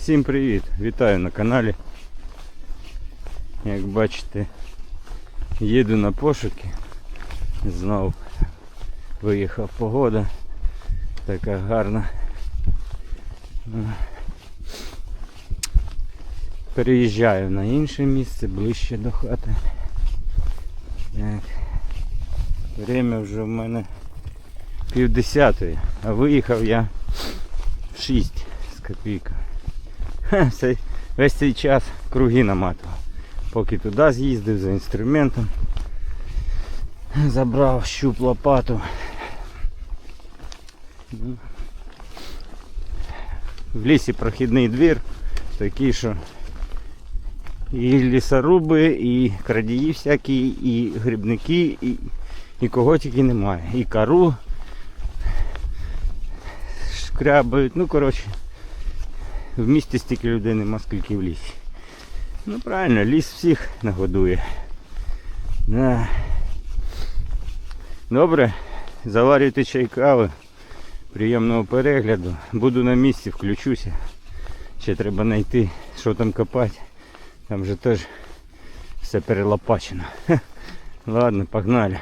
Всім привіт! Вітаю на каналі. Як бачите, їду на пошуки. Знов виїхав погода. Така гарна. Переїжджаю на інше місце, ближче до хати. Так. Время вже в мене півдесятої, а виїхав я в 6 з копійкою. Весь цей час круги наматував. Поки туди з'їздив за інструментом. Забрав щуп лопату. В лісі прохідний двір, такий, що і лісоруби, і крадії всякі, і грибники, і, і кого тільки немає. І кару шкрябають. Ну, коротше, в місті стільки людей нема, скільки в лісі. Ну правильно, ліс всіх нагодує. Да. Добре, заварюйте чай кави. Приємного перегляду. Буду на місці, включуся. Ще треба знайти, що там копати. Там же теж все перелопачено. Ладно, погнали.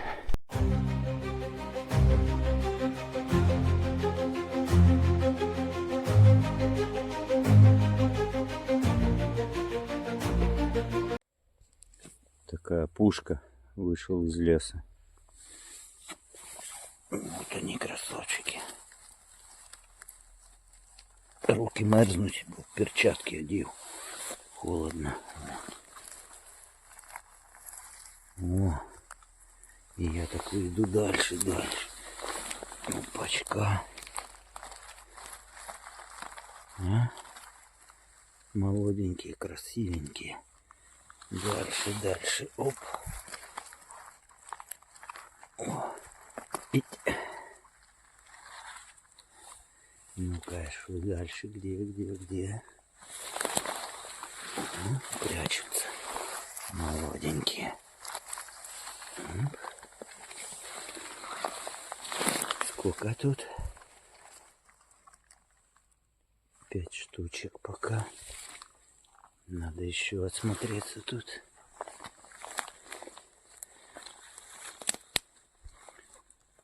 Такая пушка вышел из леса. Вот они красавчики. Руки мерзнуть, перчатки одів. Холодно. О, і я так йду дальше, дальше. Опачка. А? Молоденькие, красивенькие. Дальше, дальше. Оп. О. И... Ну-ка, что дальше? Где, где, где? М, Прячутся. Молоденькие. Сколько тут? Пять штучек пока. Надо еще осмотреться тут.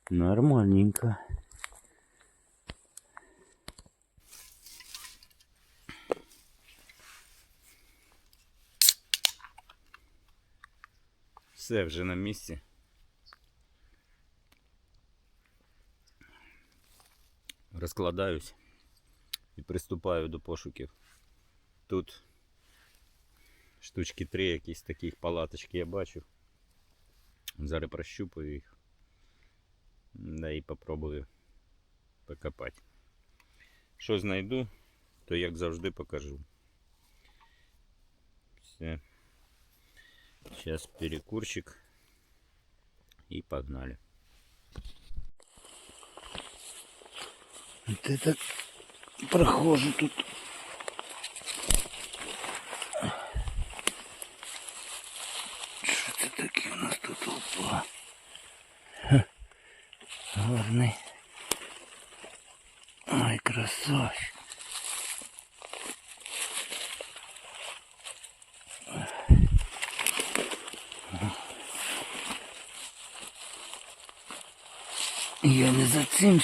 Нормальненько. Все вже на місці. Розкладаюсь і приступаю до пошуків. Тут штучки три якісь таких палаточки я бачу. Зараз прощупаю їх. Да і попробую покопати. Що знайду, то як завжди покажу. Все. Сейчас перекурчик и погнали. Вот это прохожу тут.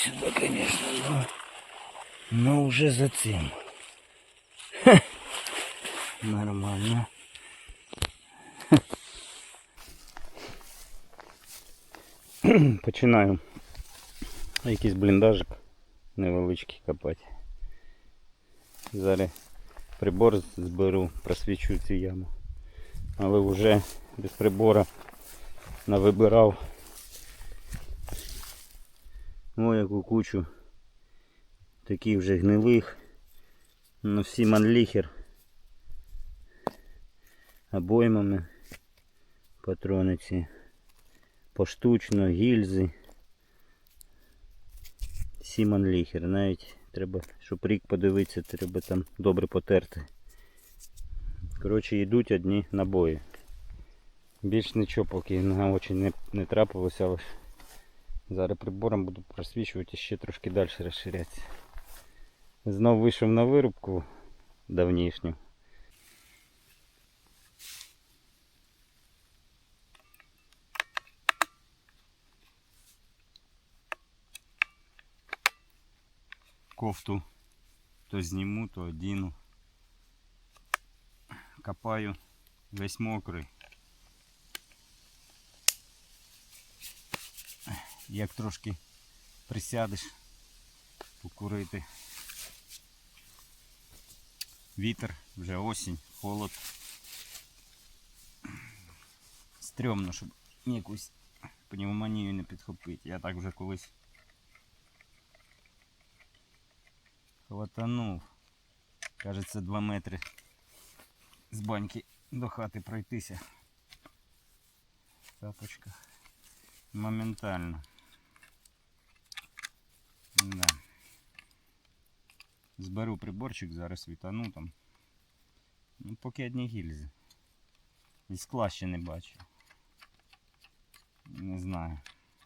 сюди, конечно, но, но уже за цим. Ха, Нормально. Ха. Починаю якийсь бліндажик невеличкий копати. Зараз прибор зберу, просвічу цю яму. Але вже без прибора навибирав Ой, яку кучу таких вже гнилих. Ну всі манліхер. Обоймами патрониці. Поштучно, гільзи. Сіман ліхер. Навіть треба, щоб рік подивитися, треба там добре потерти. Коротше, йдуть одні набої. Більш нічого поки на очі не, не трапилося, Зараз прибором буду просвічувати і ще трошки далі розширятися. Знов вийшов на вирубку. давнішню. Кофту то зніму, то одіну. Копаю весь мокрий. Як трошки присядеш покурити. Вітер, вже осінь, холод. Стрьомно, щоб якусь пневмонію не підхопити. Я так вже колись хватанув. Кажеться, 2 метри з баньки до хати пройтися. В тапочках. Моментально. Да. Зберу приборчик, зараз вітану там. Ну, поки одні гільзи. І скла ще не бачу. Не знаю.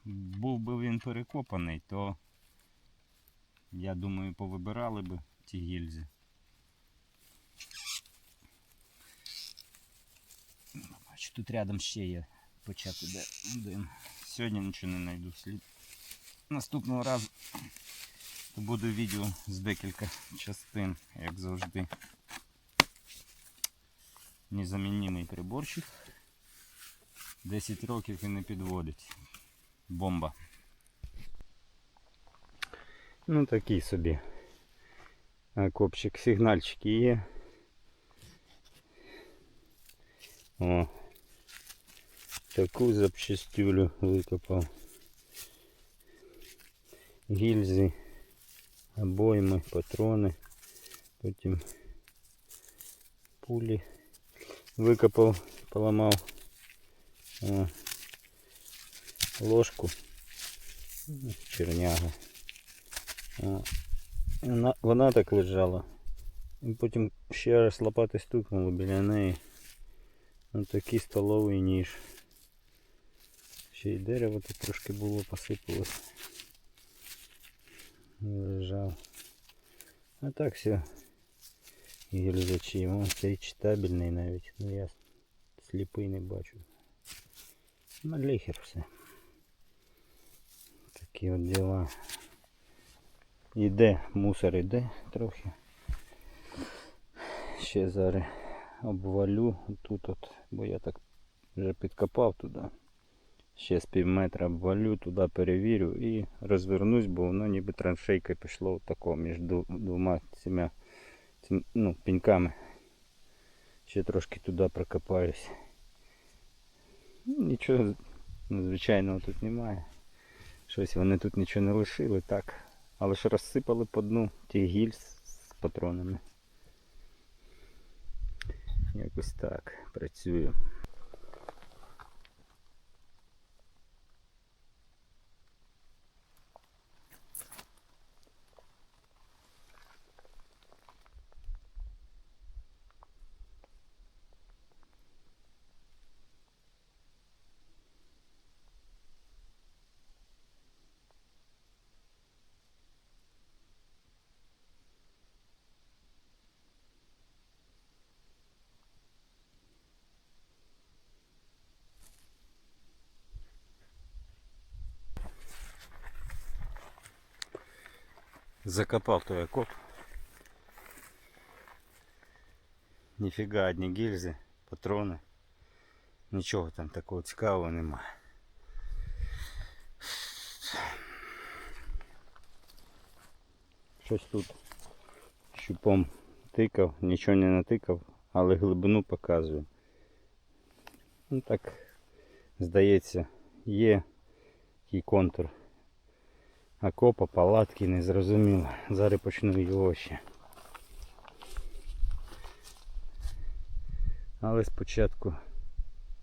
Був би він перекопаний, то я думаю повибирали би ті гільзи. Бачу, тут рядом ще є почати де один. Сьогодні нічого не знайду слід. Наступного разу то буде відео з декілька частин, як завжди. Незамінний приборчик. 10 років і не підводить. Бомба. Ну такий собі. Копчик, сигнальчики є. О, таку запчастюлю викопав. Гільзи, обойми, патрони, потім пулі викопав, поламав О, ложку, черняга. О, вона, вона так лежала. І потім ще раз лопати стукнули біля неї. Ось такий столовий ніж. Ще й дерево тут трошки було посипалось. Лежав. А так все. Гільзачі. Ось цей читабельний навіть. Ну я сліпий не бачу. Малехер все. Такі от діла. Іде, мусор іде трохи. Ще зараз обвалю тут от, бо я так вже підкопав туди. Ще з пів метра обвалю, туди перевірю і розвернусь, бо воно ніби траншейка пішло тако між двома цими цим, ну, пеньками. Ще трошки туди прокопаюсь. Ну, Нічого надзвичайного тут немає. Щось вони тут нічого не лишили, так. Але ж розсипали по дну ті гільз з патронами. Якось так працюю. Закопав той окоп. Ніфіга одні гільзи, патрони. Нічого там такого цікавого немає. Щось тут щупом тикав, нічого не натикав, але глибину показую. Ну так, здається, є такий контур окопа, палатки, не зрозуміло. Зараз почну його ще. Але спочатку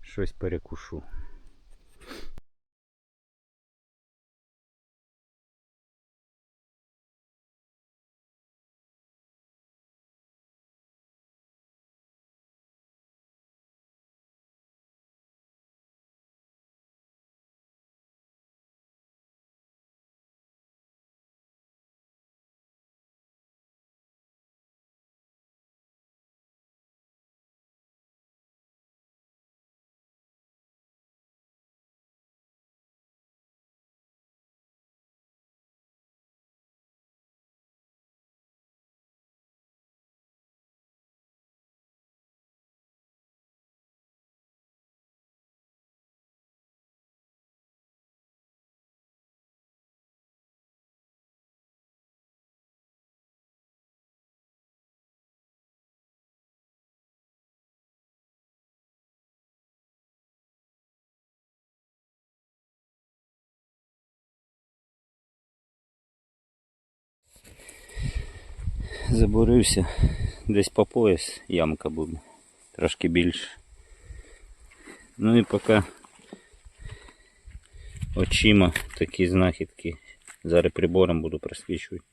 щось перекушу. Забурився десь по пояс ямка буде. Трошки більше. Ну і поки очима такі знахідки. Зараз прибором буду просвічувати.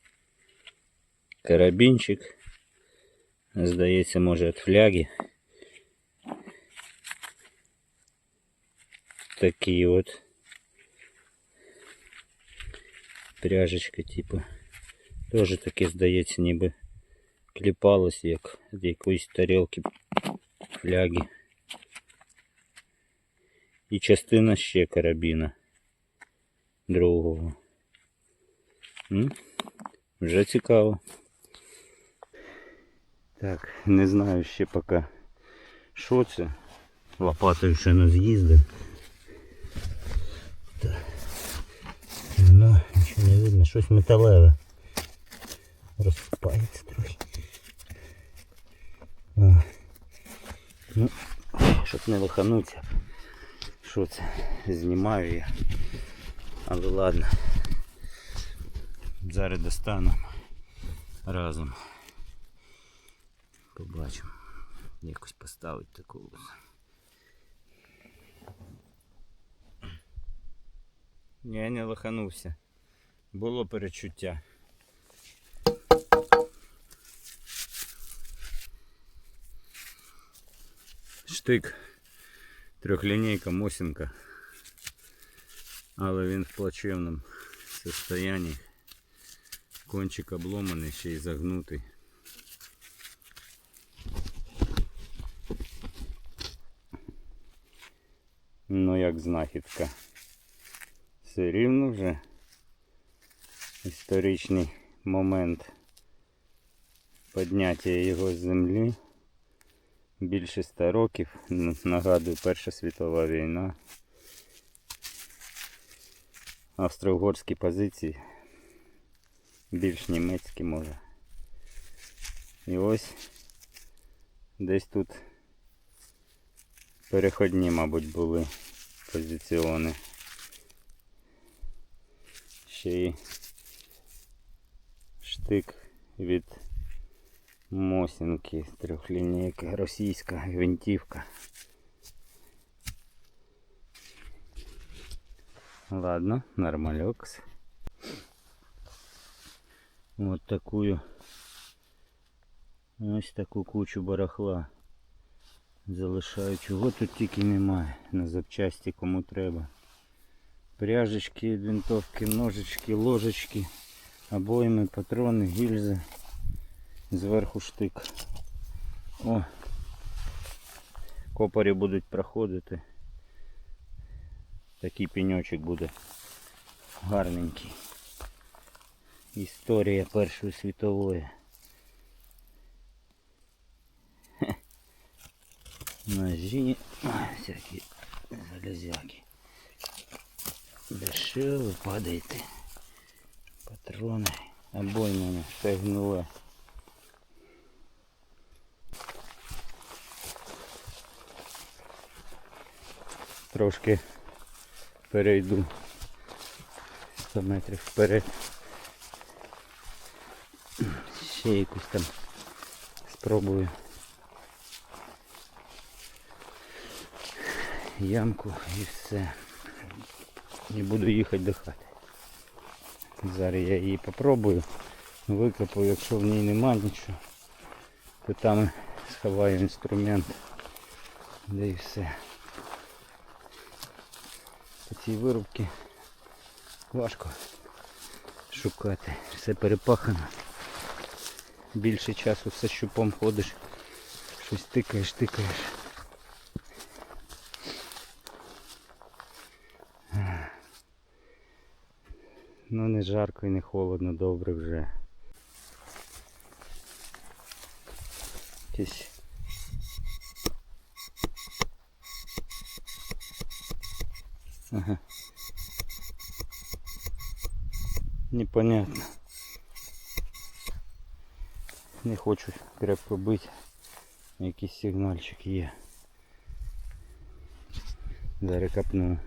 Карабінчик. Здається, може від фляги. Такі от. Пряжечка, типу. Тоже таке, здається, ніби кліпалось, як з якоїсь тарілки фляги. І частина ще карабіна другого. М? Вже цікаво. Так, не знаю ще поки що це. Лопатою ще не з'їздив. Ну, нічого не видно, щось металеве. Розсипається трохи. О. Ну, щоб не лохануться. Що це? Знімаю я. Але ладно. Зараз достану разом. Побачимо. Якось поставити таку. Я не лоханувся. Було перечуття. Штик. Трьохлінійка Мосінка. Але він в плачевному состоянні. Кончик обломаний, ще й загнутий. Ну як знахідка. Все рівно вже історичний момент підняття його з землі. Більше 100 років. Нагадую, Перша світова війна. Австро-угорські позиції. Більш німецькі може. І ось десь тут переходні, мабуть, були позиціони. Ще й штик від Мосінки, трьохлінійка, російська гвинтівка. Ладно, нормалёкс. Вот такую ось таку кучу барахла. Залишаю, чого тут тільки немає. На запчасті кому треба. Пряжечки, винтовки, ножички, ложечки, обойми, патрони, гільзи. Зверху штик. О! Копарі будуть проходити. Такий пеньочок буде гарненький. Історія Першої світової. Хе. Ножі, всякі що ви падаєте? Патрони, обоймами, все гнуле. Трошки перейду 100 метрів вперед. Ще якусь там спробую ямку і все. І буду їхати до хати. Зараз я її попробую, викопаю, якщо в ній нема нічого, то там сховаю інструмент. Да і все. Цій вирубці важко шукати. Все перепахано. Більше часу все щупом ходиш. Щось тикаєш, тикаєш. Ну не жарко і не холодно, добре вже. Якісь Ага. Непонятно. Не хочу крепко бити. Якийсь сигнальчик є. Зараз копну.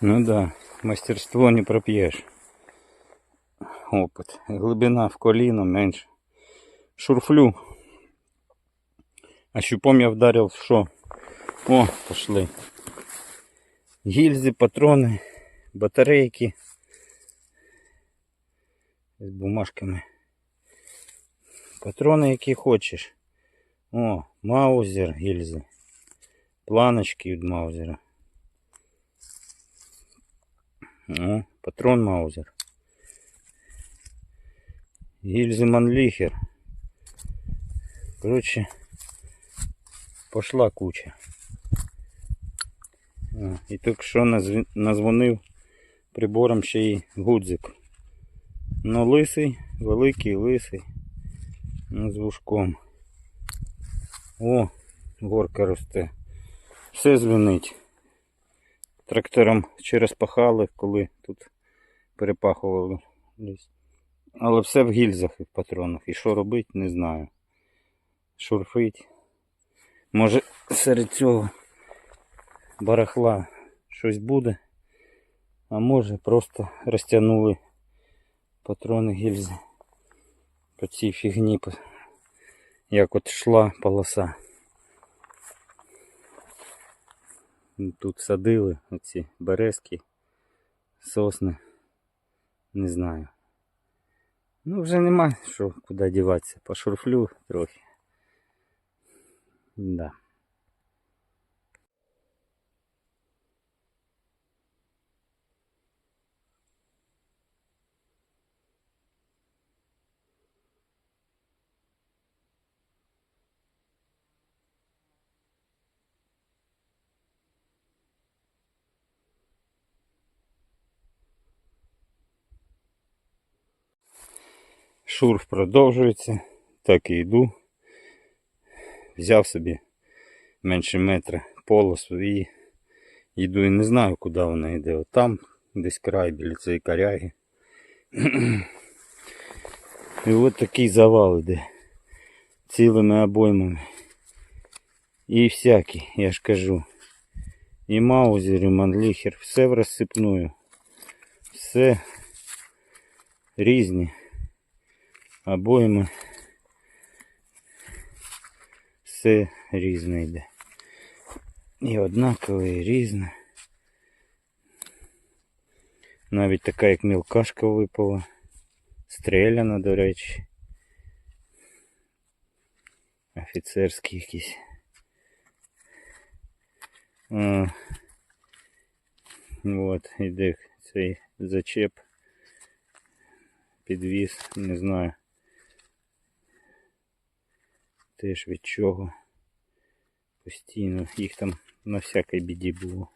Ну да, мастерство не проп'єш. Опыт. Глибина в коліно менше. шурфлю. А щупом я вдарив в що? О, пошли. Гільзи, патрони, батарейки. З бумажками. Патрони, які хочеш. О, маузер, гільзи. Планочки від маузера. О, патрон маузер. Гільзи Манліхер. Коротше, пошла куча. І тільки що назвонив прибором ще й гудзик. Ну лисий, великий лисий. Ну, з вушком. О, горка росте. Все звінить. Трактором через пахали, коли тут перепахували ліс. Але все в гільзах і в патронах. І що робити, не знаю. Шурфить. Може серед цього барахла щось буде. А може просто розтягнули патрони гільзи по цій фігні, як от йшла полоса. Тут садили оці березки, сосни. Не знаю. Ну вже нема що куди діватися. Пошурфлю трохи. Да. Шурф продовжується. Так і йду. Взяв собі менше метра полосу і йду і не знаю, куди вона йде. От там десь край біля цієї коряги. І от такий завал іде. Цілими обоймами. І всякі, я ж кажу. І маузер, і манліхер, все в розсипную. Все різні обойми. Все різне йде. І однакове, і різне. Навіть така як мілкашка випала. Стріляна, до речі. Офіцерський якийсь. А, от, іде цей зачеп. Підвіз, не знаю. Теж від чого. Постійно їх там на всякій біді було.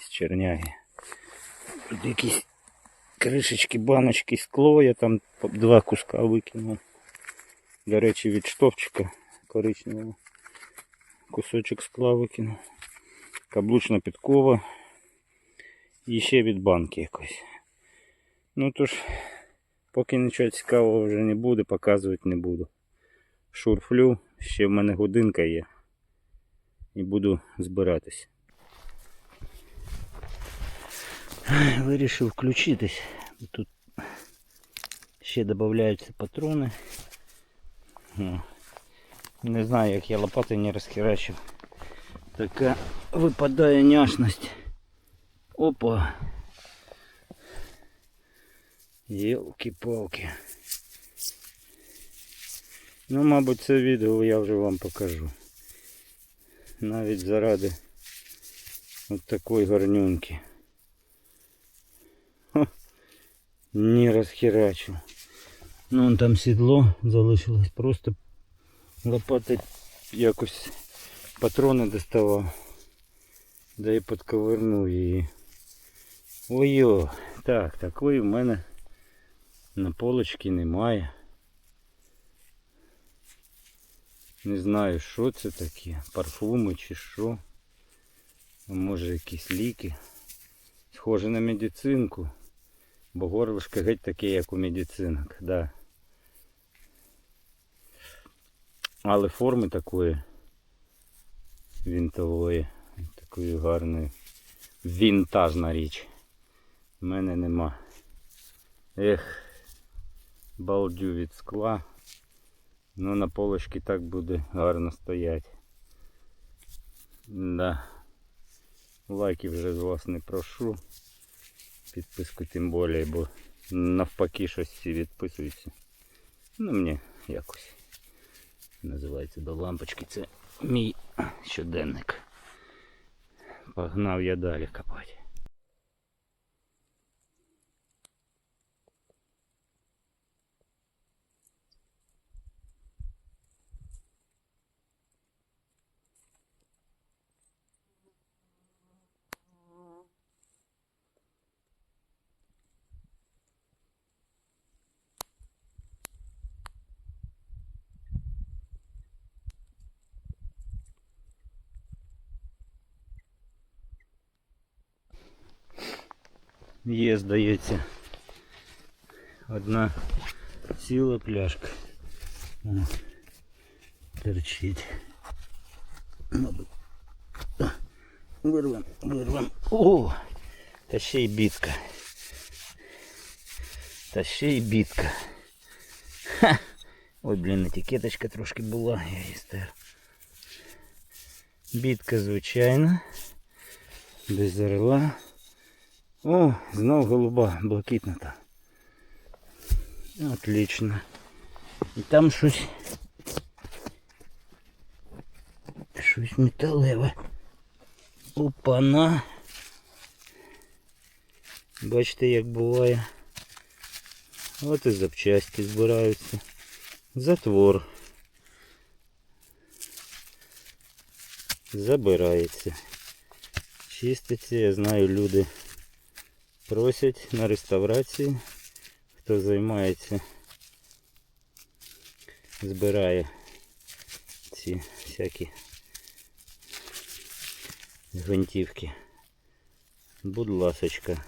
З черняги. Тут якісь кришечки, баночки, скло, я там два куска викинув. До речі, від штовчика коричневого. Кусочок скла викинув. Каблучна підкова. І ще від банки якось. Ну тож, поки нічого цікавого вже не буде, показувати не буду. Шурфлю, ще в мене годинка є. І буду збиратись. Вирішив включитись. Тут ще додаються патрони. Не знаю, як я лопати не розхерачив. Така випадає няшність. Опа. Єлки-палки. Ну, мабуть, це відео я вже вам покажу. Навіть заради от такої гарнюнки. Ха, Не розхерачу. Ну, вон там сідло залишилось. Просто лопати якось патрони доставав. Да і підковернув її. Ой-о, так, такої в мене на полочці немає. Не знаю, що це таке, парфуми чи що. Може якісь ліки. Схоже на медицинку. Бо горлышко геть таке, як у медицинок, да. Але форми такої вінтової, такої гарної. Вінтажна річ. В мене нема. Ех, балдю від скла. Ну на полочці так буде гарно стоять. Да. Лайків вже з вас не прошу. Підписку тим більше, бо навпаки щось всі відписуються. Ну мені якось називається до лампочки. Це мій щоденник. Погнав я далі копати. Є, здається, одна ціла пляшка. О, торчить. Мабуть. Вирвем, вирвем. О! Та ще й бітка. Та ще й бітка. Ха! Ой, блін, етикеточка трошки була, я її стер. Бітка звичайна. Без орла. О, знов голуба, блакитна та. Отлично. І там щось. Щось металеве. Опана. Бачите, як буває. От і запчасті збираються. Затвор. Забирається. Чиститься, я знаю, люди просять на реставрації, хто займається, збирає ці всякі гвинтівки. Будь ласочка,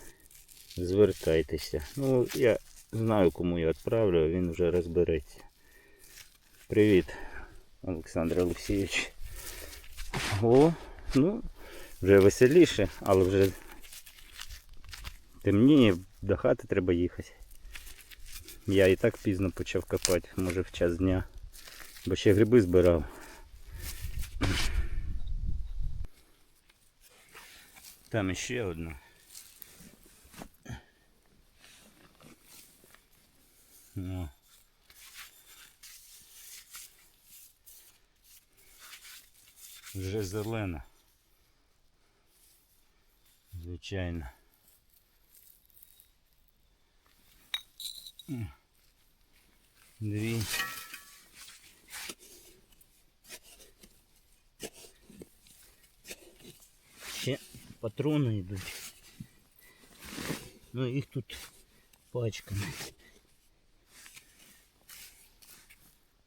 звертайтеся. Ну, я знаю, кому я відправлю, він вже розбереться. Привіт, Олександр Олексійович. О, ну, вже веселіше, але вже темніє, до хати треба їхати. Я і так пізно почав копати, може в час дня. Бо ще гриби збирав. Там іще одна. О. Вже зелена. Звичайно. Дві. Ще патрони йдуть. Ну їх тут пачками.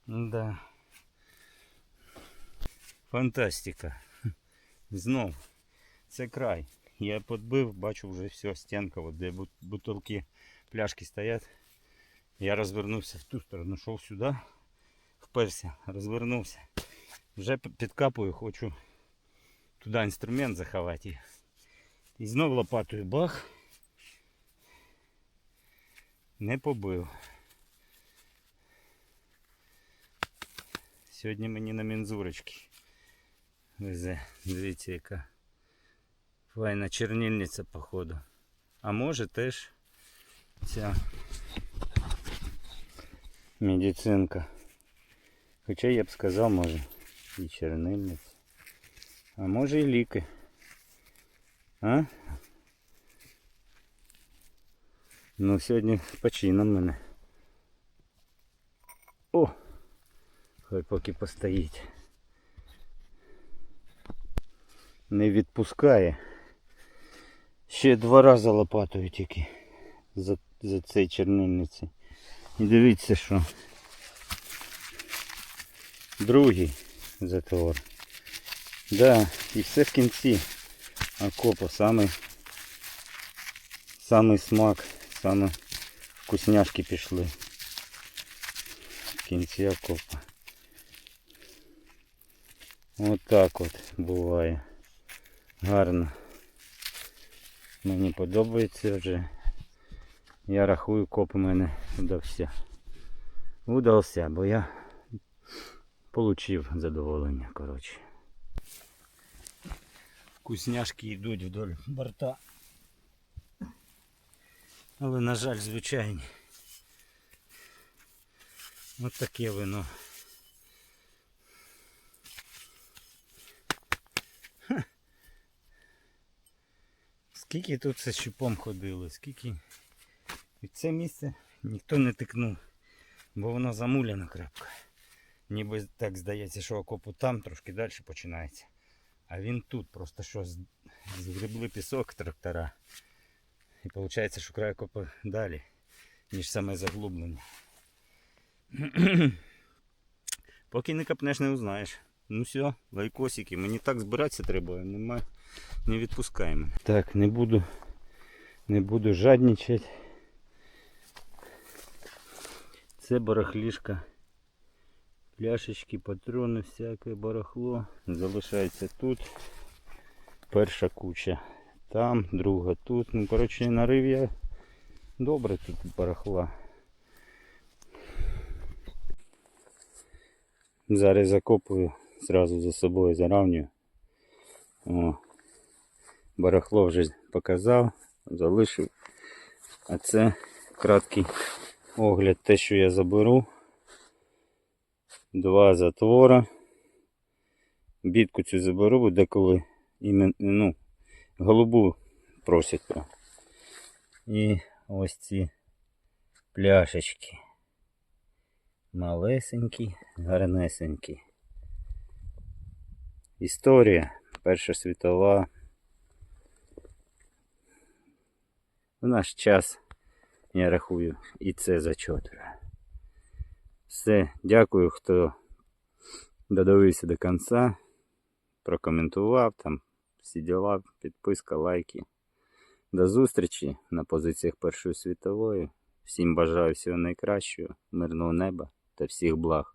Да. Фантастика. Знов. Це край. Я подбив, бачу вже все, стінка, от де бут- бутилки, пляшки стоять. Я розвернувся в ту сторону, йшов сюди, вперся, розвернувся. Вже підкапую, хочу туди інструмент заховати. І знов лопатою бах. Не побив. Сьогодні мені на мензурочки везе. Дивіться, яка файна чернильниця, походу. А може теж ця медицинка. Хоча я б сказав, може, і чернильниця. А може і ліки. А? Ну сьогодні почином мене. О! Хай поки постоїть. Не відпускає. Ще два рази лопатою тільки за, за цей чернильниці. Дивіться, що другий затвор. Да, і все в кінці окопа. Самий, самий смак, саме вкусняшки пішли. В кінці окопа. От так от буває. Гарно. Мені подобається вже. Я рахую, коп у мене вдався. удався, бо я получив задоволення, коротше. Вкусняшки йдуть вдоль борта. Але, на жаль, звичайні. Ось таке вино. Ха. Скільки тут це щупом ходило, скільки і це місце ніхто не тикнув, бо воно замуляно крапка. Ніби так здається, що окопу там трошки далі починається. А він тут просто що з- згребли пісок трактора. І виходить, що край окопу далі, ніж саме заглублення. Поки не копнеш, не узнаєш. Ну все, лайкосики. Мені так збиратися треба, нема, не відпускаємо. Так, не буду, не буду жадничати. Це барахлішка. Пляшечки, патрони, всяке барахло. Залишається тут. Перша куча там, друга тут. Ну, коротше, нарив я добре тут барахла. Зараз закопую, зразу за собою заравнюю. О, барахло вже показав, залишив. А це краткий огляд, те, що я заберу. Два затвора. Бітку цю заберу, бо деколи ну, голубу просять. прям. І ось ці пляшечки. Малесенькі, гарнесенькі. Історія Перша світова. В наш час, я рахую, і це за зачетверо. Все, дякую, хто додивився до кінця, прокоментував там всі діла, підписка, лайки. До зустрічі на позиціях Першої світової. Всім бажаю всього найкращого, мирного неба та всіх благ.